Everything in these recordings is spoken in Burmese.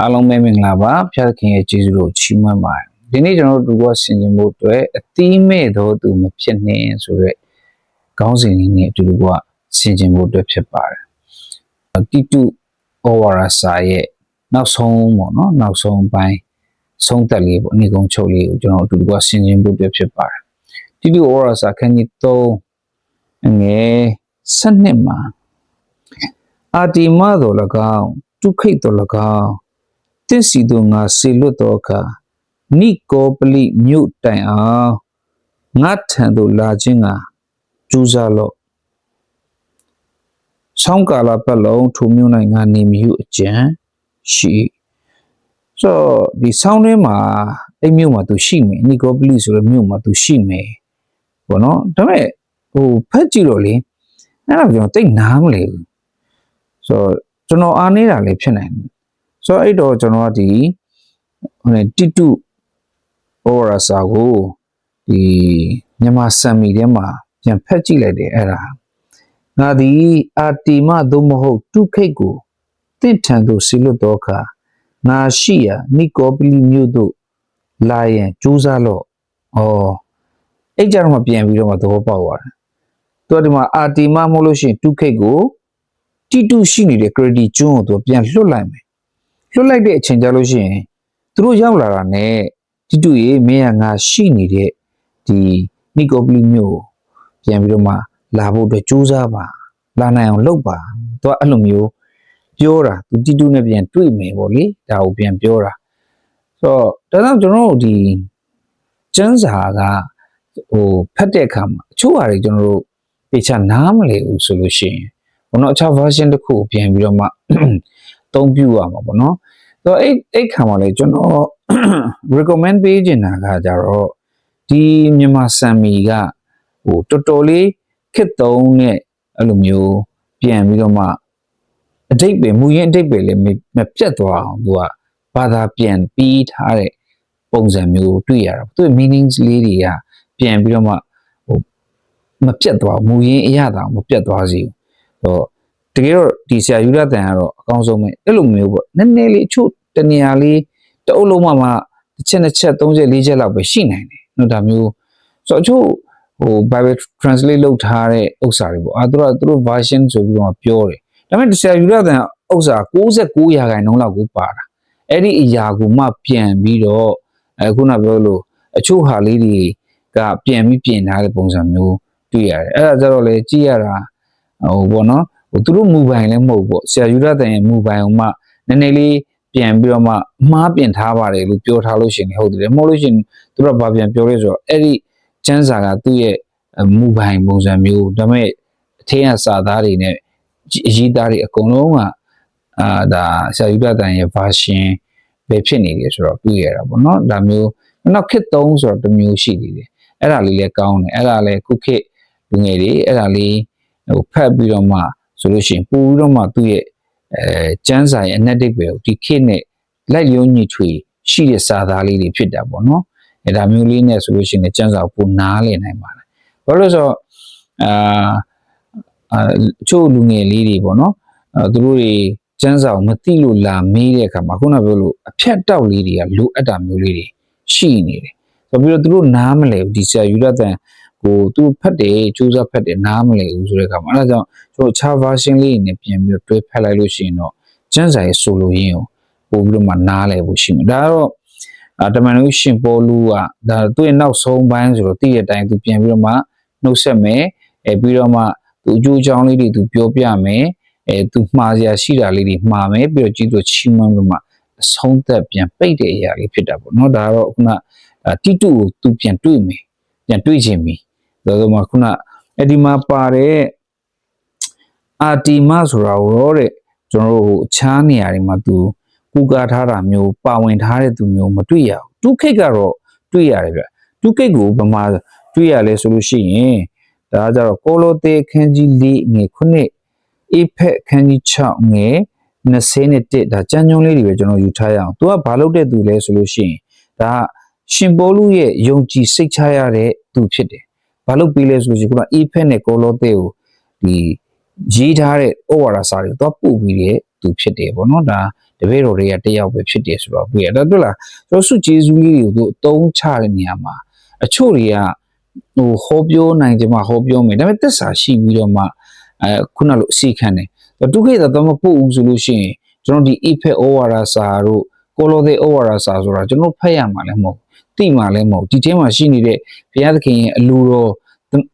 အားလုံးပဲမင်္ဂလာပါဖျားသခင်ရဲ့ကျေးဇူးတော်ချီးမွမ်းပါတယ်ဒီနေ့ကျွန်တော်တို့ဒီကဆင်ခြင်ဖို့အတွက်အသီးမဲ့သောသူမဖြစ်နှင်းဆိုရက်ခေါင်းစဉ်လေးနဲ့အတူတူကဆင်ခြင်ဖို့အတွက်ဖြစ်ပါတယ်တိတုဩဝါဒစာရဲ့နောက်ဆုံးပေါ့နော်နောက်ဆုံးပိုင်းဆုံးသက်လေးပေါ့အနည်းကုန်ချုပ်လေးကိုကျွန်တော်အတူတူကဆင်ခြင်ဖို့အတွက်ဖြစ်ပါတယ်တိတုဩဝါဒစာခန်းကြီး3အငယ်7မှာအာတိမတော်၎င်းဒုခိတ်တော်၎င်း တင့်စီတို့ငါစေလွတ်တော်အခါနိကောပလိမြို့တိုင်အောင်ငါထံသို့လာခြင်းကကြိုးစားလော့ဆောင်းကာလပတ်လုံးထိုမြို့၌ငါနေမည်ဟုအကြံရှိဆိုဒီဆောင်းထဲမှာအဲ့မြို့မှာသူရှိမယ်နိကောပလိဆိုတဲ့မြို့မှာသူရှိမယ်ဘောနော်ဒါပေမဲ့ဟိုဖက်ကြည့်တော့လေအဲ့ဒါကျွန်တော်တိတ်နားမလဲဘူးဆိုတော့ကျွန်တော်အားနေတာလည်းဖြစ်နိုင်တယ် ဆိုတော့အဲ့တော့ကျွန်တော်ကဒီဟိုတိတုဩဝါစာကိုဒီမြန်မာစံမီထဲမှာပြန်ဖက်ကြည့်လိုက်တယ်အဲ့ဒါငါဒီအာတီမသို့မဟုတ်တုခိတ်ကိုတင့်ထန်သို့ဆီလွတ်တော့အခါငါရှိရာနိကောပလိမြို့သို့လာရင်ကြိုးစားလို့ဩအဲ့ကြတော့မှပြန်ပြီးတော့မှသဘောပေါက်သွားတယ်သူကဒီမှာအာတီမမဟုတ်လို့ရှိရင်တုခိတ်ကိုတိတုရှိနေတဲ့ credit ကျွန်းကိုသူပြန်လွတ်လိုက်မယ် လွတ်လိုက်တဲ့အချိန်ကြလို့ရှိရင်သူတို့ရောက်လာတာ ਨੇ တိတုရေမင်းကငါရှိနေတဲ့ဒီနီကိုပလီမျိုးကိုပြန်ပြီးတော့မှလာဖို့အတွက်ကြိုးစားပါလာနိုင်အောင်လုပ်ပါသူကအဲ့လိုမျိုးပြောတာသူတိတုနဲ့ပြန်တွေ့မယ်ပေါ့လေဒါကိုပြန်ပြောတာဆိုတော့ဒါကြောင့်ကျွန်တော်တို့ဒီကျန်းစာကဟိုဖတ်တဲ့အခါမှာအချို့ဟာတွေကျွန်တော်တို့ပေချာနားမလည်ဘူးဆိုလို့ရှိရင်ဘုံတော့အခြား version တစ်ခုကိုပြန်ပြီးတော့မှ သုံးပြရမှာပေါ့နော်ဆိုတော့အဲ့အဲ့ခံမှာလေကျွန်တော် recommend ပေးချင်တာကကြတော့ဒီမြန်မာစံမီကဟိုတော်တော်လေးခစ်သုံးနဲ့အဲ့လိုမျိုးပြန်ပြီးတော့မှအတိတ်ပဲမူရင်းအတိတ်ပဲလည်းမမပြတ်သွားအောင်သူကဘာသာပြန်ပြီးထားတဲ့ပုံစံမျိုးကိုတွေ့ရတာသူ့ meanings လေးတွေကပြန်ပြီးတော့မှဟိုမပြတ်သွားဘူးမူရင်းအရသာမပြတ်သွားစေဘူးဟိုတ ကယ်တော့ဒီဆရာယူရတန်ကတော့အကောင်းဆုံးပဲအဲ့လိုမျိုးပေါ့နည်းနည်းလေးအချို့တနေရာလေးတအုပ်လုံးမှမှတစ်ချက်နှစ်ချက်သုံးချက်လေးချက်လောက်ပဲရှိနိုင်တယ်နော်ဒါမျိုးဆိုတော့အချို့ဟို Bible translate လုပ်ထားတဲ့ဥစ္စာတွေပေါ့အာသူတို့သူတို့ version ဆိုပြီးတော့ပြောတယ်ဒါပေမဲ့ဆရာယူရတန်ဥစ္စာ69ရာခိုင်နှုန်းလောက်ကိုပါတာအဲ့ဒီအရာကိုမှပြန်ပြီးတော့အခုနပြောလို့အချို့ဟာလေးတွေကပြန်ပြီးပြင်ထားတဲ့ပုံစံမျိုးတွေ့ရတယ်အဲ့ဒါကြတော့လေကြည့်ရတာဟိုပေါ့နော်ဟို သူတို့မူပိုင်လည်းမဟုတ်ပေါ့ဆရာယူရတဲ့ရဲ့မူပိုင်အောင်မှနည်းနည်းလေးပြန်ပြီးတော့မှအမှားပြင်ထားပါတယ်လို့ပြောထားလို့ရှိရင်ဟုတ်တယ်မဟုတ်လို့ရှိရင်သူတို့ကဘာပြန်ပြောလဲဆိုတော့အဲ့ဒီကျန်းစာကသူ့ရဲ့မူပိုင်ပုံစံမျိုးဒါပေမဲ့အထင်းအစာသားတွေနဲ့အရေးသားတွေအကုန်လုံးကအာဒါဆရာယူရတဲ့ရဲ့ version ပဲဖြစ်နေတယ်ဆိုတော့တွေ့ရတာပေါ့နော်ဒါမျိုးနောက်ခစ်သုံးဆိုတော့တစ်မျိုးရှိနေတယ်အဲ့ဒါလေးလည်းကောင်းတယ်အဲ့ဒါလည်းခုခေတ်လူငယ်တွေအဲ့ဒါလေးဟိုဖတ်ပြီးတော့မှ ဆိုလို့ရှိရင်ပို့ပြီးတော့မှသူ့ရဲ့အဲကျန်းစာရဲ့အနက်တိတ်ပဲကိုဒီခေတ်နဲ့လိုက်ရုံညှိထွေရှိတဲ့စာသားလေးတွေဖြစ်တာပေါ့နော်အဲဒါမျိုးလေးနဲ့ဆိုလို့ရှိရင်ကျန်းစာကိုပိုနားလည်နိုင်ပါတယ်ဘာလို့လဲဆိုတော့အာအချို့လူငယ်လေးတွေပေါ့နော်အဲသူတို့တွေကျန်းစာကိုမသိလို့လာမေးတဲ့အခါမှာခုနပြောလို့အဖြတ်တောက်လေးတွေကလိုအပ်တာမျိုးလေးတွေရှိနေတယ်ဆိုပြီးတော့သူတို့နားမလဲဘူးဒီဆရာယူရတန် ကိုသူဖတ်တယ်ကြိုးစားဖတ်တယ်နားမလည်ဘူးဆိုတဲ့အခါမှာအဲဒါကြောင့်ကျွန်တော်အခြား version လေးနဲ့ပြန်ပြီးတွဲဖက်လိုက်လို့ရှိရင်တော့ကျန်းစာရဲ့ဆိုလိုရင်းကိုပို့ပြီးတော့မှနားလည်ဖို့ရှိမှာဒါကတော့အတမန်တို့ရှင်ပေါ်လူကဒါသူ့ရဲ့နောက်ဆုံးပိုင်းဆိုတော့တည့်တဲ့အတိုင်းသူပြန်ပြီးတော့မှနှုတ်ဆက်မယ်အဲပြီးတော့မှသူအကျိုးအကြောင်းလေးတွေသူပြောပြမယ်အဲသူမှားစရာရှိတာလေးတွေမှားမယ်ပြီးတော့ကြည့်သူချီးမွမ်းပြီးမှအဆုံးသက်ပြန်ပိတ်တဲ့အရာလေးဖြစ်တာပေါ့နော်ဒါကတော့ခုနတီတုကိုသူပြန်တွေ့မယ်ပြန်တွေ့ခြင်းပြီ ဒါဆိုမှခုနအဲ့ဒီမှာပါတဲ့အာတီမဆိုတာရောတဲ့ကျွန်တော်တို့အခြားနေရာတွေမှာသူကူကာထားတာမျိုးပါဝင်ထားတဲ့သူမျိုးမတွေ့ရဘူးဒုခိတ်ကတော့တွေ့ရတယ်ဗျဒုခိတ်ကိုဗမာတွေ့ရလဲဆိုလို့ရှိရင်ဒါကကြတော့ကိုလိုတေခန်းကြီး၄ငယ်ခုနှစ်အေဖက်ခန်းကြီး6ငယ်21ဒါကြမ်းကြုံလေးတွေပဲကျွန်တော်ယူထားရအောင်။ तू ကဘာလုပ်တဲ့သူလဲဆိုလို့ရှိရင်ဒါရှင်ပေါလုရဲ့ယုံကြည်စိတ်ချရတဲ့သူဖြစ်တယ်။ ဘာလုပ်ပြီးလဲဆိုလို့ရှိရင်ခုနအေဖက်နဲ့ကိုလိုတေကိုဒီရေးထားတဲ့ဩဝါဒစာတွေတော့ပို့ပြီးတဲ့သူသူဖြစ်တယ်ပေါ့နော်ဒါတပည့်တော်တွေကတယောက်ပဲဖြစ်တယ်ဆိုတော့တွေ့ရဒါတွေ့လားကျွန်တော်စုကျေးဇူးလေးတွေကိုသူအသုံးချတဲ့နေရာမှာအချို့တွေကဟိုဟောပြောနိုင်ကြမှာဟောပြောမယ်ဒါပေမဲ့သစ္စာရှိပြီးတော့မှအဲခုနလိုအစီခံတယ်ဒုက္ခိတတော့မပို့ဘူးဆိုလို့ရှိရင်ကျွန်တော်ဒီ effect over စာတို့ကိုလိုတဲ့ over စာဆိုတာကျွန်တော်ဖတ်ရမှာလည်းမဟုတ် တိမှလည်းမဟုတ်ဒီထဲမှာရှိနေတဲ့ဘုရားသခင်ရဲ့အလိုတော်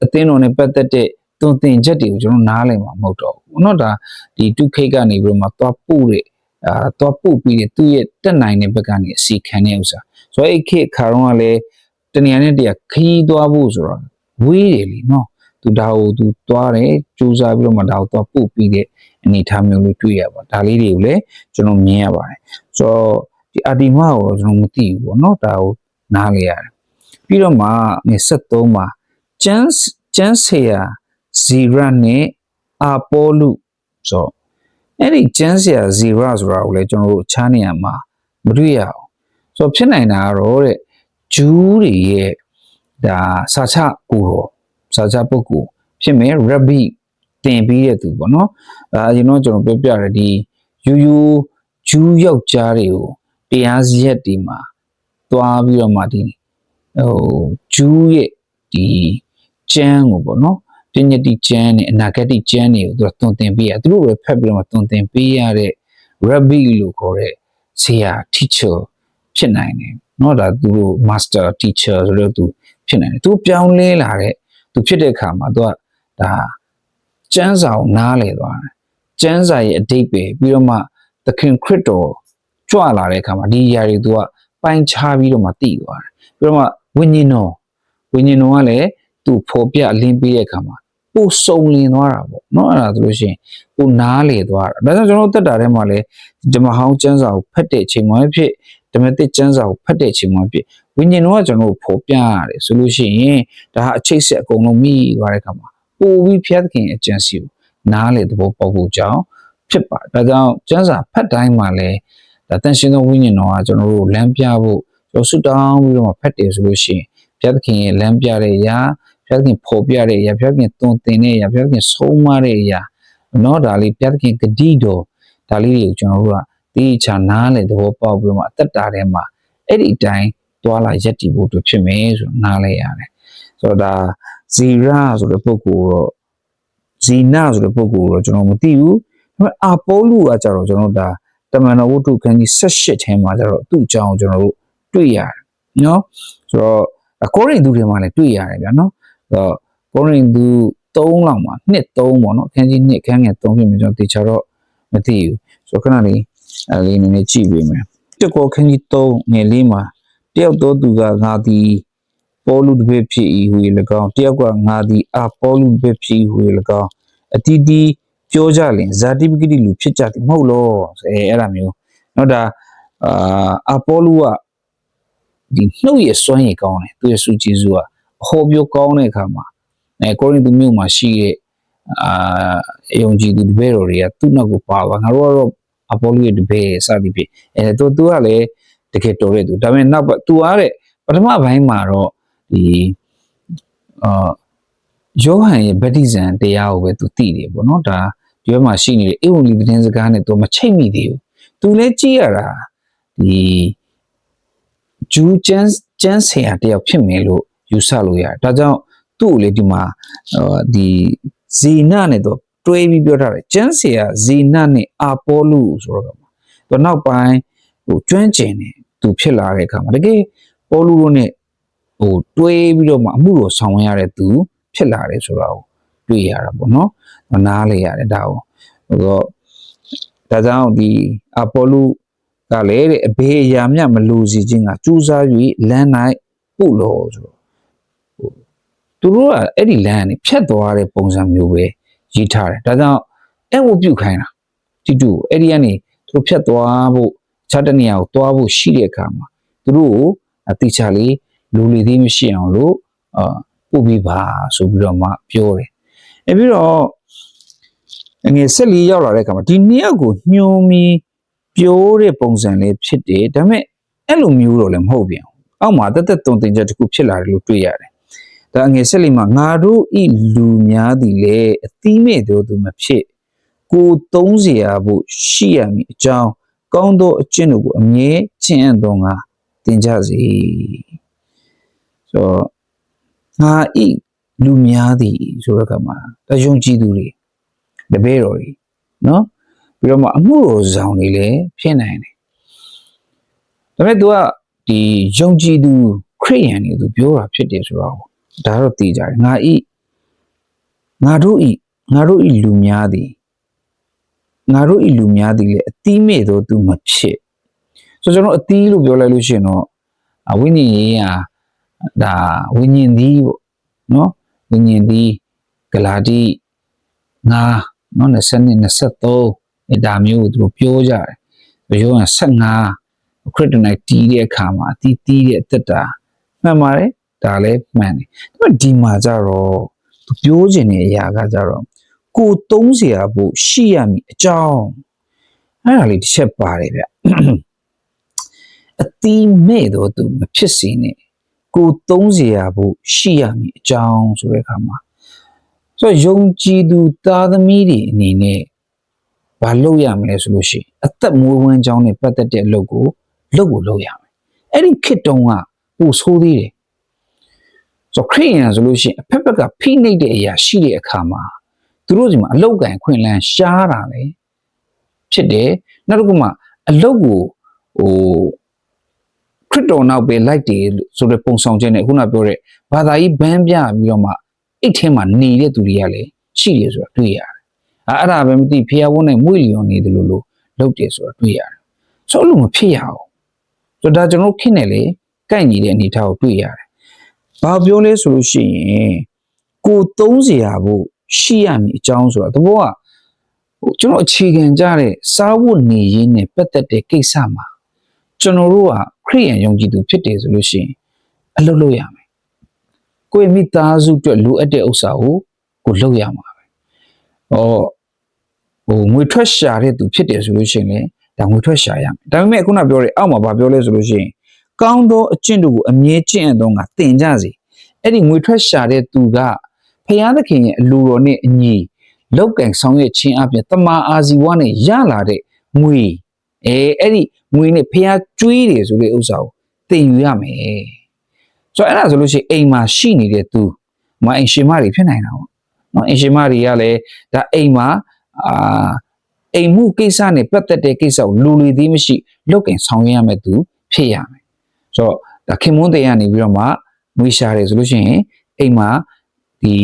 အသင်းတော်နဲ့ပတ်သက်တဲ့သွန်သင်ချက်တွေကိုကျွန်တော်နားလည်မှာမဟုတ်တော့ဘူးเนาะဒါဒီဒုက္ခိကနေပြီးတော့မှသွားပို့တဲ့အာသွားပို့ပြီးတဲ့သူ့ရဲ့တက်နိုင်တဲ့ဘက်ကနေအစီခံတဲ့ဥစ္စာဆိုတော့အဲ့ခေတ်ခါတော့ကလည်းတနေရာနဲ့တည်းခီးသွားဖို့ဆိုတော့ဝေးတယ်လीเนาะသူဒါကိုသူသွားတယ်စူးစမ်းပြီးတော့မှဒါကိုသွားပို့ပြီးတဲ့အနေအထားမျိုးလေးတွေ့ရပါဒါလေးတွေကိုလည်းကျွန်တော်မြင်ရပါတယ်ဆိုတော့ဒီအာတီမာကိုတော့ကျွန်တော်မသိဘူးပေါ့เนาะဒါကို နားလေရတယ်ပြီးတော့မှ73မှာကျန်းကျန်းဆေယာဇီရနဲ့အာပိုလူဆိုတော့အဲ့ဒီကျန်းဆေယာဇီရဆိုတာကိုလည်းကျွန်တော်တို့ချားနေရမှာမတွေ့ရအောင်ဆိုတော့ဖြစ်နိုင်တာကတော့တဲ့ဂျူးတွေရဲ့ဒါစာချကိုတော်စာချပုဂ္ဂိုလ်ဖြစ်မယ်ရဘိတင်ပြီးတဲ့သူပေါ့နော်အဲအရင်တော့ကျွန်တော်ပြောပြတယ်ဒီယူယူဂျူးယောက်ျားတွေကိုတရားစီရက်ဒီမှာ သွားပြီးတော့မှဒီဟိုဂျူးရဲ့ဒီကျမ်းကိုပေါ့နော်ပညာတိကျမ်းနဲ့အနာဂတ်ကျမ်းတွေကိုသူကသွန်သင်ပေးရသူတို့ပဲဖတ်ပြီးတော့မှသွန်သင်ပေးရတဲ့ rabbi လို့ခေါ်တဲ့ဆရာ teacher ဖြစ်နိုင်တယ်เนาะဒါသူတို့ master teacher ဆိုတော့သူဖြစ်နိုင်တယ်သူပြောင်းလဲလာတဲ့သူဖြစ်တဲ့အခါမှာသူကဒါကျမ်းစာကိုနားလည်သွားတယ်ကျမ်းစာရဲ့အတိတ်ပဲပြီးတော့မှသခင်ခရစ်တော်ကြွလာတဲ့အခါမှာဒီຢာတွေသူက ပိုင်းခြားပြီးတော့မှတည်သွားတယ်ပြီးတော့မှဝိညာဉ်တော်ဝိညာဉ်တော်ကလည်းသူဖော်ပြအလင်းပေးတဲ့အခါမှာပို့စုံလင်သွားတာပေါ့เนาะအဲ့ဒါဆိုလို့ရှိရင်ပို့နားလေသွားတာဒါကြောင့်ကျွန်တော်တက်တာထဲမှာလည်းဓမ္မဟောင်းကျမ်းစာကိုဖတ်တဲ့အချိန်မှဖြစ်ဓမ္မသစ်ကျမ်းစာကိုဖတ်တဲ့အချိန်မှဖြစ်ဝိညာဉ်တော်ကကျွန်တော်ဖော်ပြရတယ်ဆိုလို့ရှိရင်ဒါဟာအချိတ်ဆက်အကုန်လုံးမိသွားတဲ့အခါမှာပို့ပြီးဖျက်သခင်အကျင့်စီကိုနားလေသဘောပေါက်ဖို့ကြောင့်ဖြစ်ပါတယ်ဒါကြောင့်ကျမ်းစာဖတ်တိုင်းမှာလည်း ဒါတန်ရှင်သောဝိညာဉ်တော်ကကျွန်တော်တို့လမ်းပြဖို့ကျွန်တော်ဆွတောင်းပြီးတော့မှဖတ်တယ်ဆိုလို့ရှိရင်ဘုရားသခင်ရဲ့လမ်းပြတဲ့အရာဘုရားသခင်ဖော်ပြတဲ့အရာဘုရားသခင်သွန်သင်တဲ့အရာဘုရားသခင်ဆုံးမတဲ့အရာနော်ဒါလေးဘုရားသခင်ဂတိတော်ဒါလေးတွေကိုကျွန်တော်တို့ကဒီချာနားလေသဘောပေါက်ပြီးတော့မှအသက်တာထဲမှာအဲ့ဒီအတိုင်းတွာလာရက်တည်ဖို့အတွက်ဖြစ်မယ်ဆိုတော့နားလဲရတယ်ဆိုတော့ဒါဇီရာဆိုတဲ့ပုဂ္ဂိုလ်တော့ဇီနာဆိုတဲ့ပုဂ္ဂိုလ်တော့ကျွန်တော်မသိဘူးဒါပေမဲ့အာပိုလူကကြတော့ကျွန်တော်ဒါ တမန်တော်ဝတ္ထုခန်းကြီး78ထဲမှာကျတော့သူ့အကြောင်းကျွန်တော်တို့တွေ့ရတယ်နော်ဆိုတော့ကိုရိန္သုတွေမှာလည်းတွေ့ရတယ်ဗျာနော်ဆိုတော့ကိုရိန္သု3လောက်မှာနှစ်3ပေါ့နော်ခန်းကြီးနှစ်ခန်းငယ်3ဖြစ်မြင်ကျွန်တော်တေချာတော့မသိဘူးဆိုတော့ခဏလေးအဲလေးနည်းနည်းကြည့်ပေးမယ်တကောခန်းကြီး3ငယ်လေးမှာတယောက်တော့သူကငါသည်ပေါ်လူတစ်ပည့်ဖြစ်၏ဟူ၍၎င်းတယောက်ကငါသည်အပေါ်လူတစ်ပည့်ဖြစ်၏ဟူ၍၎င်းအတီးတီး ပြောကြလင်ဇာတိပဂတိလူဖြစ်ကြသည်မဟုတ်လို့အဲအဲ့ဒါမျိုးနော်ဒါအာအပေါလုကဒီနှုတ်ရဲ့စွမ်းရည်ကောင်းတယ်သူရဲ့စုကျေးဇူးကအဟောပြောကောင်းတဲ့အခါမှာအဲကိုရိန္သုမြို့မှာရှိတဲ့အာယုံကြည်သူတပည့်တော်တွေကသူ့နောက်ကိုပါပါငါတို့ကတော့အပေါလုရဲ့တပည့်စသည်ဖြင့်အဲသူသူကလည်းတကယ်တော်တဲ့သူဒါပေမဲ့နောက်သူအားတဲ့ပထမပိုင်းမှာတော့ဒီအာယောဟန်ရဲ့ဗတ္တိဇံတရားကိုပဲသူသိတယ်ပေါ့နော်ဒါ ဒီဘက်မှာရှိနေတဲ့အေဝံဂေလိသတင်းစကားနဲ့သူမချိတ်မိသေးဘူးသူလည်းကြည့်ရတာဒီဂျူးကျန်းကျန်းဆရာတယောက်ဖြစ်မယ်လို့ယူဆလို့ရတယ်ဒါကြောင့်သူ့ကိုလေဒီမှာဒီဇီနနဲ့တော့တွဲပြီးပြောထားတယ်ကျန်းဆရာဇီနနဲ့အာပေါလုဆိုတော့သူနောက်ပိုင်းဟိုကျွမ်းကျင်တယ်သူဖြစ်လာတဲ့အခါမှာတကယ်ပေါလုတို့နဲ့ဟိုတွဲပြီးတော့မှအမှုတော်ဆောင်ရတဲ့သူဖြစ်လာတယ်ဆိုတာကိုတွေ့ရတာပေါ့နော် နားလေရတယ်ဒါကိုဟိုတော့ဒါကြောင့်ဒီအပိုလုကလည်းတဲ့အဘေးအရာမြမလူစီခြင်းကစူးစား၍လမ်း၌ပုလို့ဆိုတော့ဟိုသူတို့ကအဲ့ဒီလမ်းကနေဖြတ်သွားတဲ့ပုံစံမျိုးပဲရေးထားတယ်ဒါကြောင့်အဲ့ဝပြုတ်ခိုင်းတာတီတူအဲ့ဒီကနေသူတို့ဖြတ်သွားဖို့ခြားတနေရာကိုသွားဖို့ရှိတဲ့အခါမှာသူတို့ကိုအတိချာလေးလူလီသေးမရှိအောင်လို့အာပို့ပြီးပါဆိုပြီးတော့မှပြောတယ်။အဲပြီးတော့ ငွေဆက်လီရောက်လာတဲ့အခါမှာဒီနှစ်ယောက်ကိုညှိုးမီပြောတဲ့ပုံစံလေးဖြစ်တယ်။ဒါပေမဲ့အဲ့လိုမျိုးတော့လည်းမဟုတ်ပြန်ဘူး။အောက်မှာတက်တက်တုံတင်ချက်တစ်ခုဖြစ်လာတယ်လို့တွေ့ရတယ်။ဒါငွေဆက်လီမှာငါတို့ဤလူများသည်လေအသီးမဲ့တို့သူမဖြစ် ကိုသုံးเสียဖို့ရှိရမည်အကြောင်းကောင်းသောအကျင့်တို့ကိုအမြဲကျင့်အပ်သောငါသင်ကြစေဆိုတော့ငါဤလူများသည်ဆိုတော့ကမှာတယုံကြည်သူတွေ တပည့်တော်တွေနော်ပြီးတော့မှအမှုတော်ဆောင်တွေလည်းဖြစ်နိုင်တယ်ဒါပေမဲ့ तू ကဒီယုံကြည်သူခရိယန်တွေ तू ပြောတာဖြစ်တယ်ဆိုတော့ဒါတော့သိကြတယ်ငါဤငါတို့ဤငါတို့ဤလူများသည်ငါတို့ဤလူများသည်လည်းအတိမဲ့သောသူမဖြစ်ဆိုတော့ကျွန်တော်အတိလို့ပြောလိုက်လို့ရှိရင်တော့အဝိညာဉ်ရေးဟာဒါဝိညာဉ်သည်ပေါ့နော်ဝိညာဉ်သည်ဂလာတိငါ နော်20 23အဲဒါမျိုးကိုသူတို့ပြောကြတယ်ဘယ်ရောက15ခရစ်တနိုက်တီးတဲ့အခါမှာအတီးတီးတဲ့အသက်တာမှန်ပါတယ်ဒါလည်းမှန်တယ်ဒါပေမဲ့ဒီမှာကြတော့သူပြောခြင်းတဲ့အရာကကြတော့ကိုသုံးเสียဖို့ရှိရမည်အကြောင်းအဲ့ဒါလေးတစ်ချက်ပါတယ်ဗျအတီးမဲ့တော့သူမဖြစ်စေနဲ့ကိုသုံးเสียဖို့ရှိရမည်အကြောင်းဆိုတဲ့အခါမှာ ဆိုတော့ယုံကြည်သူသားသမီးတွေအနေနဲ့ဘာလုပ်ရမလဲဆိုလို့ရှိရင်အသက်မွေးဝမ်းကြောင်းနဲ့ပတ်သက်တဲ့အလုပ်ကိုလုပ်ကိုလုပ်ရမယ်အဲ့ဒီခေတ်တုန်းကပိုဆိုးသေးတယ်ဆိုတော့ခရိယန်ဆိုလို့ရှိရင်အဖက်ဖက်ကဖိနှိပ်တဲ့အရာရှိတဲ့အခါမှာသူတို့စီမှာအလောက်ကန်ခွင့်လန်းရှားတာလေဖြစ်တယ်နောက်တစ်ခုမှအလောက်ကိုဟိုခရစ်တော်နောက်ပဲလိုက်တယ်ဆိုတဲ့ပုံဆောင်ချက်နဲ့ခုနပြောတဲ့ဘာသာကြီးဘန်းပြပြီးတော့မှ အိတ်ထဲမှာနေတဲ့သူတွေကလည်းရှိတယ်ဆိုတာတွေ့ရတယ်။အာအဲ့ဒါပဲမသိဖျားဝန်းနဲ့မွေလျော်နေတယ်လို့လို့လုပ်တယ်ဆိုတာတွေ့ရတယ်။ဆိုလို့မဖြစ်ရအောင်။ဆိုတော့ဒါကျွန်တော်ခင်းတယ်လေကန့်ညီတဲ့အနေထားကိုတွေ့ရတယ်။ဘာပြောလဲဆိုလို့ရှိရင်ကိုသုံးစရာဖို့ရှိရမည်အကြောင်းဆိုတာတဘောကဟိုကျွန်တော်အခြေခံကြတဲ့စားဝတ်နေရေးနဲ့ပတ်သက်တဲ့ကိစ္စမှာကျွန်တော်တို့ကခရိယံယုံကြည်သူဖြစ်တယ်ဆိုလို့ရှိရင်အလုပ်လုပ်ရမယ် ကိုယ့်ရဲ့မိသားစုအတွက်လိုအပ်တဲ့ဥစ္စာကိုကိုလုပ်ရမှာပဲဟောဟိုငွေထွက်ရှာတဲ့သူဖြစ်တယ်ဆိုလို့ရှိရင်လည်းဒါငွေထွက်ရှာရမယ်ဒါပေမဲ့ခုနပြောတဲ့အောက်မှာဗာပြောလဲဆိုလို့ရှိရင်ကောင်းသောအကျင့်တို့ကိုအမြဲကျင့်အပ်သောငါတင်ကြစေအဲ့ဒီငွေထွက်ရှာတဲ့သူကဖျားသခင်ရဲ့အလိုတော်နဲ့အညီလောက်ကင်ဆောင်ရွက်ခြင်းအပြင်တမာအာဇီဝနဲ့ရလာတဲ့ငွေအဲအဲ့ဒီငွေနဲ့ဖျားကျွေးတယ်ဆိုတဲ့ဥစ္စာကိုတင်ယူရမယ် ဆိုတော့အဲ့ဒါဆိုလို့ရှိရင်အိမ်မှာရှိနေတဲ့သူမအိမ်ရှင်မတွေဖြစ်နိုင်တာပေါ့နော်အိမ်ရှင်မတွေကလည်းဒါအိမ်မှာအာအိမ်မှုကိစ္စနဲ့ပတ်သက်တဲ့ကိစ္စကိုလူလူသေးမရှိလောက်ကင်ဆောင်ရွက်ရမယ်သူဖြစ်ရမယ်ဆိုတော့ဒါခင်မွန်းတဲ့ကနေပြီးတော့မှငွေရှာတယ်ဆိုလို့ရှိရင်အိမ်မှာဒီ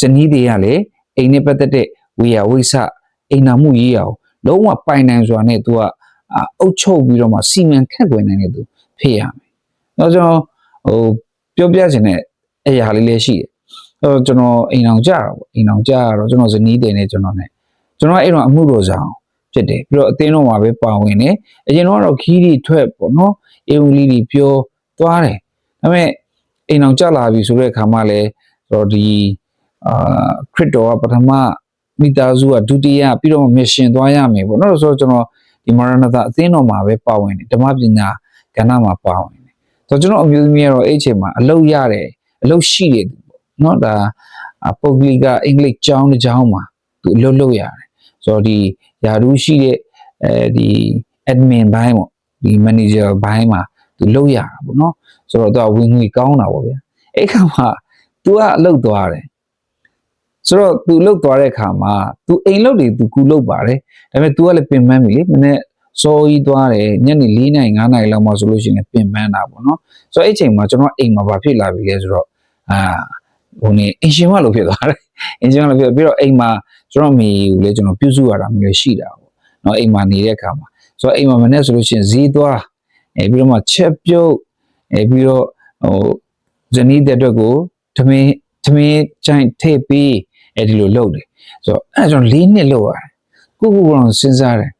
ဇနီးတွေကလည်းအိမ်နဲ့ပတ်သက်တဲ့ဝေယဝိဆအိမ်နာမှုရေးရအောင်လုံးဝပိုင်နိုင်စွာနဲ့သူကအုပ်ချုပ်ပြီးတော့မှစီမံခန့်ခွဲနိုင်တဲ့သူဖြစ်ရမယ်။တော့ကျွန်တော် ဟိုပြောပြချင်တဲ့အရာလေးလေးရှိတယ်။အဲတော့ကျွန်တော်အိမ်အောင်ကြတာပေါ့အိမ်အောင်ကြရတော့ကျွန်တော်ဇနီးတွေနဲ့ကျွန်တော်နဲ့ကျွန်တော်အဲ့တော့အမှုတော်ဆောင်ဖြစ်တယ်ပြီးတော့အသင်းတော်မှာပဲပါဝင်တယ်အရင်တော့ခီးတွေထွက်ပေါ့နော်အေဝလီတွေပြောသွားတယ်ဒါပေမဲ့အိမ်အောင်ကြလာပြီဆိုတဲ့အခါမှလည်းတော့ဒီအာခရစ်တော်ကပထမမိသားစုကဒုတိယပြီးတော့မစ်ရှင်သွားရမယ်ပေါ့နော်ဆိုတော့ကျွန်တော်ဒီမရဏသအသင်းတော်မှာပဲပါဝင်တယ်ဓမ္မပညာကဏ္ဍမှာပါဝင်တယ် ဆိုတော့ကျွန်တော်အမျိုးသမီးကတော့အဲ့အချိန်မှာအလုပ်ရတယ်အလုပ်ရှိတယ်ပေါ့နော်ဒါပုဂ္ဂလိကအင်္ဂလိပ်ကျောင်းတစ်ကျောင်းမှာသူအလုပ်လုပ်ရတယ်ဆိုတော့ဒီယာရူးရှိတဲ့အဲဒီ admin ဘိုင်းပေါ့ဒီ manager ဘိုင်းမှာသူလုပ်ရတာပေါ့နော်ဆိုတော့သူကဝင်ငွေကောင်းတာပေါ့ဗျာအဲ့ခါမှာ तू ကအလုပ်သွားတယ်ဆိုတော့ तू လုတ်သွားတဲ့အခါမှာ तू အိမ်လုတ်တွေ तू ကူလုတ်ပါတယ်ဒါပေမဲ့ तू ကလည်းပင်ပန်းပြီလေမနေ့ စောကြီးသွားတယ်ညနေ၄နိုင်၅နိုင်လောက်မှဆိုလို့ရှိရင်ပင်ပန်းတာပေါ့နော်ဆိုတော့အဲ့ချိန်မှာကျွန်တော်အိမ်မှာဘာဖြစ်လာပြီလဲဆိုတော့အာဟိုနေအင်ရှင်မလို့ဖြစ်သွားတယ်အင်ရှင်မလို့ဖြစ်ပြီးတော့အိမ်မှာကျွန်တော်မိကိုလည်းကျွန်တော်ပြုစုရတာမျိုးရှိတာပေါ့နော်အိမ်မှာနေတဲ့အခါမှာဆိုတော့အိမ်မှာမနေ့ဆိုလို့ရှိရင်ဈေးသွားအဲပြီးတော့မှချက်ပြုတ်အဲပြီးတော့ဟိုဇနီးတဲ့အတွက်ကိုသမင်းသမင်းချိုင်ထည့်ပြီးအဲဒီလိုလုပ်တယ်ဆိုတော့အဲကျွန်တော်၄နှစ်လုပ်ရတယ်ကိုကိုကတော့စဉ်းစားတယ်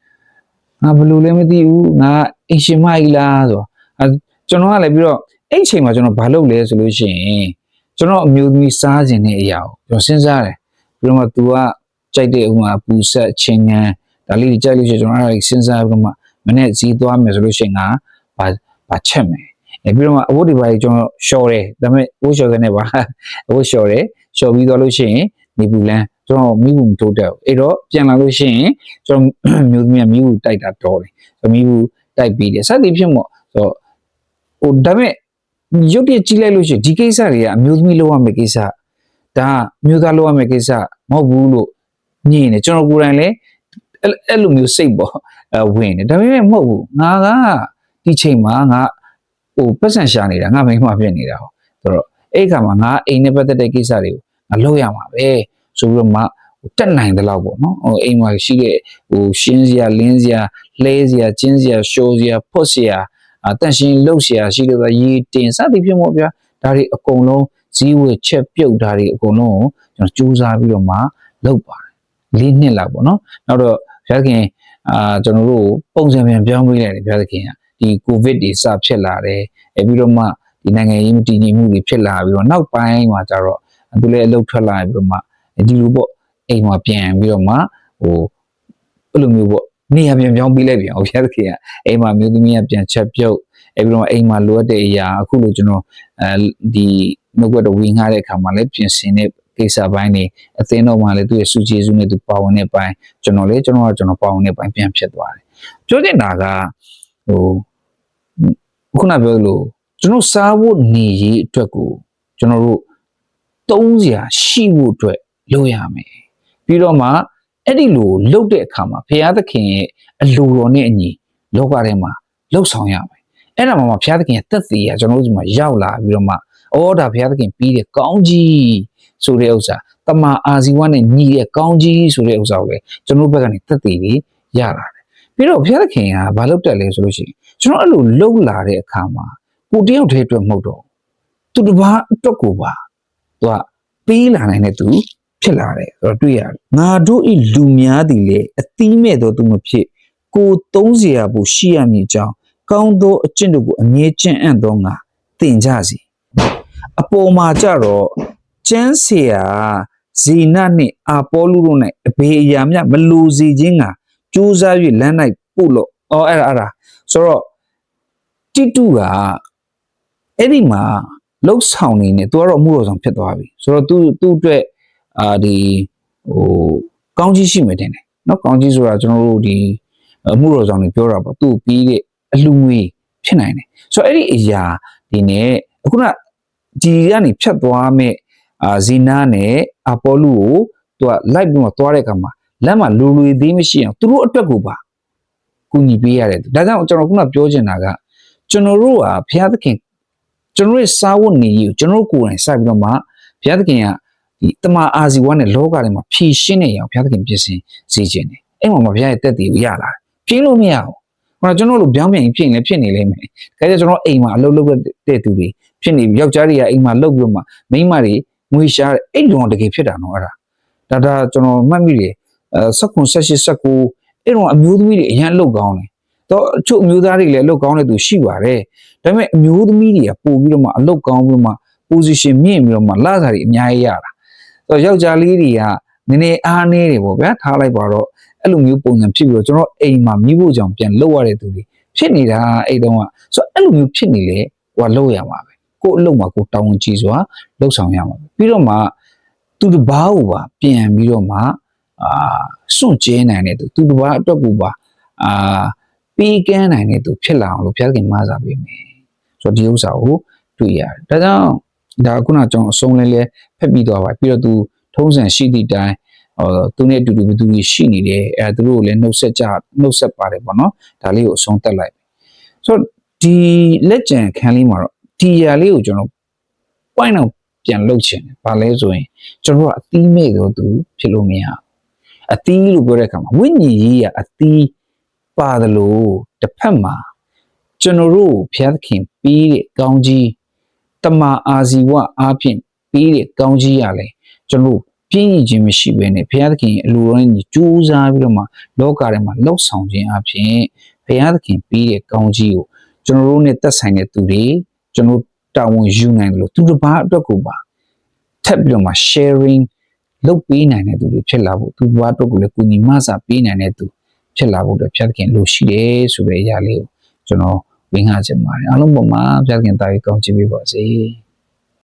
ငါဘယ်လိုလဲမသိဘူးငါအင်ရှင်မကြီးလားဆိုတော့အဲကျွန်တော်ကလည်းပြီးတော့အဲ့အချိန်မှာကျွန်တော်ဘာလုပ်လဲဆိုလို့ရှိရင်ကျွန်တော်အမျိုးသမီးစားခြင်းတဲ့အရာကိုကျွန်တော်စဉ်းစားတယ်ပြီးတော့မှ तू ကကြိုက်တဲ့ဥမာပူဆက်ချင်းငန်းဒါလေးတွေကြိုက်လို့ရှိရင်ကျွန်တော်အဲ့ဒါစဉ်းစားပြီးတော့မှမနေ့ဈေးသွားမယ်ဆိုလို့ရှိရင်ငါဘာဘာချက်မယ်အဲပြီးတော့မှအဝတ်တွေပါကျွန်တော်ရှော်တယ်ဒါပေမဲ့ဝတ်ရှော်ကနေပါအဝတ်ရှော်တယ်ရှော်ပြီးသွားလို့ရှိရင်နေပူလန်း ကျွန်တော်မိဘူးမတိုးတက်ဘူးအဲ့တော့ပြန်လာလို့ရှိရင်ကျွန်တော်မျိုးသမီးကမိဘူးတိုက်တာတော်တယ်ကျွန်တော်မိဘူးတိုက်ပြီးတယ်စသည်ဖြင့်ပေါ့ဆိုတော့ဟိုဒါပေမဲ့ရုပ်တရက်ကြီးလိုက်လို့ရှိရင်ဒီကိစ္စတွေကအမျိုးသမီးလုပ်ရမယ့်ကိစ္စဒါကမျိုးသားလုပ်ရမယ့်ကိစ္စမဟုတ်ဘူးလို့ညင်တယ်ကျွန်တော်ကိုယ်တိုင်လည်းအဲ့အဲ့လိုမျိုးစိတ်ပေါ့အဲဝင်တယ်ဒါပေမဲ့မဟုတ်ဘူးငါကဒီချိန်မှာငါဟိုပတ်စံရှာနေတာငါမိန်းမဖြစ်နေတာဟောဆိုတော့အဲ့ခါမှာငါအိမ်နဲ့ပတ်သက်တဲ့ကိစ္စတွေကိုငါလုပ်ရမှာပဲ ဆိုပြီးတော့မှတက်နိုင်တဲ့လောက်ပေါ့နော်ဟိုအိမ်မှာရှိတဲ့ဟိုရှင်းစရာလင်းစရာလှဲစရာကျင်းစရာရှိုးစရာဖွတ်စရာအတန့်ရှင်းလှုပ်စရာရှိလို့ရေတင်စသည်ဖြင့်ပေါ့ဗျာဒါတွေအကုန်လုံးဇီးဝေချက်ပြုတ်တာတွေအကုန်လုံးကိုကျွန်တော်စူးစမ်းပြီးတော့မှလုပ်ပါတယ်လေးနှစ်လောက်ပေါ့နော်နောက်တော့ဘုရားခင်အာကျွန်တော်တို့ပုံစံပြန်ပြောင်းပေးလိုက်တယ်ဘုရားသခင်ကဒီကိုဗစ်တွေစဖြစ်လာတယ်အဲပြီးတော့မှဒီနိုင်ငံရေးမတည်ငြိမ်မှုတွေဖြစ်လာပြီးတော့နောက်ပိုင်းမှာကျတော့သူလည်းအလုပ်ထွက်လာပြီးတော့မှ ဒီလိုပေါ့အိမ်မှာပြန်ပြီးတော့မှဟိုအဲ့လိုမျိုးပေါ့နေရာပြန်ပြောင်းပေးလိုက်ပြန်အောင်ဘုရားသခင်ကအိမ်မှာမျိုးသမီးကပြန်ချက်ပြုတ်အဲပြီးတော့အိမ်မှာလိုအပ်တဲ့အရာအခုလိုကျွန်တော်အဲဒီနှုတ်ကတော်ဝင်ငှားတဲ့အခါမှာလည်းပြင်ဆင်တဲ့ကိစ္စပိုင်းတွေအသင်းတော်မှာလည်းသူ့ရဲ့စုကျေစုနဲ့သူပါဝင်တဲ့ပိုင်းကျွန်တော်လည်းကျွန်တော်ကကျွန်တော်ပါဝင်တဲ့ပိုင်းပြန်ဖြစ်သွားတယ်ပြောချင်တာကဟိုခုနပြောလို့ကျွန်တော်စားဖို့နေရေးအတွက်ကိုကျွန်တော်တို့သုံးစရာရှိဖို့အတွက် လုပ်ရမယ်ပြီးတော့မှအဲ့ဒီလိုလုပ်တဲ့အခါမှာဘုရားသခင်ရဲ့အလိုတော်နဲ့အညီလောကထဲမှာလှုပ်ဆောင်ရမယ်အဲ့ဒါမှမှဘုရားသခင်ရဲ့တက်သေးရကျွန်တော်တို့ဒီမှာရောက်လာပြီးတော့မှအော်ဒါဘုရားသခင်ပြီးတဲ့ကောင်းကြီးဆိုတဲ့ဥစ္စာတမန်အာဇီဝနဲ့ညီတဲ့ကောင်းကြီးဆိုတဲ့ဥစ္စာကိုလေကျွန်တော်တို့ဘက်ကနေတက်သေးပြီးရလာတယ်ပြီးတော့ဘုရားသခင်ကဘာလုပ်တက်လဲဆိုလို့ရှိရင်ကျွန်တော်အဲ့လိုလှုပ်လာတဲ့အခါမှာကိုတယောက်တည်းအတွက်မဟုတ်တော့သူတစ်ပါးအတွက်ကိုပါသူကပေးလာနိုင်တဲ့သူ ဖြစ်လာတယ်ဆိုတော့တွေ့ရတယ်ငါတို့ဤလူများသည်လေအသီးမဲ့သောသူမဖြစ်ကိုသုံးเสียဖို့ရှိရမည်အကြောင်းကောင်းသောအကျင့်တို့ကိုအမြဲကျင့်အံ့သောငါသင်ကြစီအပေါ်မှာကြတော့ကျမ်းเสียဇီနနှင့်အာပေါလုတို့၌အဘေအရာမြမလူစီခြင်းကကြိုးစား၍လမ်း၌ပို့လို့အော်အဲ့ဒါအဲ့ဒါဆိုတော့တိတုကအဲ့ဒီမှာလှုပ်ဆောင်နေနေသူကတော့အမှုတော်ဆောင်ဖြစ်သွားပြီဆိုတော့သူသူ့အတွက် အာဒီဟိုကောင်းကြီးရှိမယ်တင်တယ်နော်ကောင်းကြီးဆိုတာကျွန်တော်တို့ဒီအမှုတော်ဆောင်တွေပြောတာပေါ့သူ့ပြီးတဲ့အလှငွေဖြစ်နိုင်တယ်ဆိုတော့အဲ့ဒီအရာဒီနဲ့အခုနဒီကနေဖြတ်သွားမဲ့အာဇီနာနဲ့အပေါ်လူကိုသူကလိုက်ပြီးတော့သွားတဲ့အခါမှာလမ်းမှာလူလူသေးမရှိအောင်သူတို့အတွက်ကိုပါကူညီပေးရတယ်ဒါကြောင့်ကျွန်တော်ခုနပြောချင်တာကကျွန်တော်တို့ဟာဘုရားသခင်ကျွန်တော်ရဲ့စာဝတ်နေရေးကိုကျွန်တော်ကိုယ်တိုင်စပြီးတော့မှဘုရားသခင်က ဒီတမန်အာဇီဝနဲ့လောကထဲမှာဖြည့်ရှင်းနေရအောင်ဘုရားသခင်ပြင်ဆင်စေခြင်းတယ်အဲ့မှာမှာဘုရားရဲ့တက်တည်ကိုရလာတယ်ပြင်းလို့မရဘူးဟောကျွန်တော်တို့ပြောင်းပြန်ဖြစ်ရင်လည်းဖြစ်နေလိမ့်မယ်ဒါကြကျွန်တော်အိမ်မှာအလုပ်လုပ်တဲ့သူတွေဖြစ်နေပြီယောက်ျားတွေကအိမ်မှာလုပ်ပြီးတော့မှမိန်းမတွေငွေရှားတဲ့အဲ့လုံးတကယ်ဖြစ်တာနော်အဲ့ဒါဒါဒါကျွန်တော်မှတ်မိတယ်အဲ16 18 19အဲ့တော့အမျိုးသမီးတွေအရန်လုပ်ကောင်းတယ်တော့အချို့အမျိုးသားတွေလည်းအလုပ်ကောင်းတဲ့သူရှိပါတယ်ဒါပေမဲ့အမျိုးသမီးတွေကပို့ပြီးတော့မှအလုပ်ကောင်းပြီးတော့မှ position မြင့်ပြီးတော့မှလာစားတွေအများကြီးရတာ ဆိုတော့ယောက်ျားလေးတွေကနည်းနည်းအားနေတယ်ပေါ့ဗျာထားလိုက်ပါတော့အဲ့လိုမျိုးပုံစံဖြစ်ပြီးတော့ကျွန်တော်အိမ်မှာမိဖို့ကြောင့်ပြန်လောက်ရတဲ့သူတွေဖြစ်နေတာအဲ့တုန်းကဆိုတော့အဲ့လိုမျိုးဖြစ်နေလေဟိုကလောက်ရမှာပဲကို့အလုပ်မှာကိုတောင်းဝန်ကြီးစွာလှုပ်ဆောင်ရမှာပဲပြီးတော့မှသူတစ်ပါးကိုပါပြန်ပြီးတော့မှအာစွန့်ကျဲနိုင်တဲ့သူသူတစ်ပါးအတွက်ကိုပါအာပြီးကန်းနိုင်တဲ့သူဖြစ်လာအောင်လို့ဘုရားခင်မဆာပေးမယ်ဆိုတော့ဒီဥစ္စာကိုတွေ့ရတယ်ဒါကြောင့်ဒါခုနကျွန်တော်အဆုံးလေးလေး ဖက်ပြီးသွားပါပြီးတော့သူထုံးစံရှိသည့်တိုင်ဟောသူနဲ့အတူတူဘယ်သူကြီးရှိနေတယ်အဲသူတို့ကိုလည်းနှုတ်ဆက်ကြနှုတ်ဆက်ပါတယ်ပေါ့နော်ဒါလေးကိုအဆုံးတက်လိုက်ဆိုတော့ဒီလက်ကျန်ခန်းလေးမှာတော့ဒီຢာလေးကိုကျွန်တော် point အောင်ပြန်လုပ်ချင်တယ်ဘာလဲဆိုရင်ကျွန်တော်ကအသီးမဲ့တော့သူဖြစ်လို့မရဘူးအသီးလို့ပြောတဲ့အခါမှာဝိညာဉ်ရေးကအသီးပါတယ်လို့တစ်ဖက်မှာကျွန်တော်တို့ဘုရားသခင်ပြီးတဲ့ကောင်းကြီးတမန်အာဇီဝအားဖြင့် ပြီးတဲ့ကောင်းကြီးရလဲကျွန်တော်တို့ပြင်းရခြင်းမရှိဘဲနဲ့ဘုရားသခင်ရဲ့အလိုတော်နဲ့ကြိုးစားပြီးတော့မှလောကထဲမှာလှုပ်ဆောင်ခြင်းအပြင်ဘုရားသခင်ပြီးတဲ့ကောင်းကြီးကိုကျွန်တော်တို့နဲ့သက်ဆိုင်တဲ့သူတွေကျွန်တော်တာဝန်ယူနိုင်တယ်လို့သူတစ်ပါးအတွက်ကိုပါထပ်ပြီးတော့မှ sharing လုပ်ပေးနိုင်တဲ့သူတွေဖြစ်လာဖို့သူတစ်ပါးအတွက်ကိုလည်းကိုညီမစာပေးနိုင်တဲ့သူဖြစ်လာဖို့အတွက်ဘုရားသခင်လိုရှိတယ်ဆိုတဲ့အရာလေးကိုကျွန်တော်ဝင်ငှချင်ပါတယ်အားလုံးပေါ်မှာဘုရားသခင်တာရီကောင်းချီးပေးပါစေ။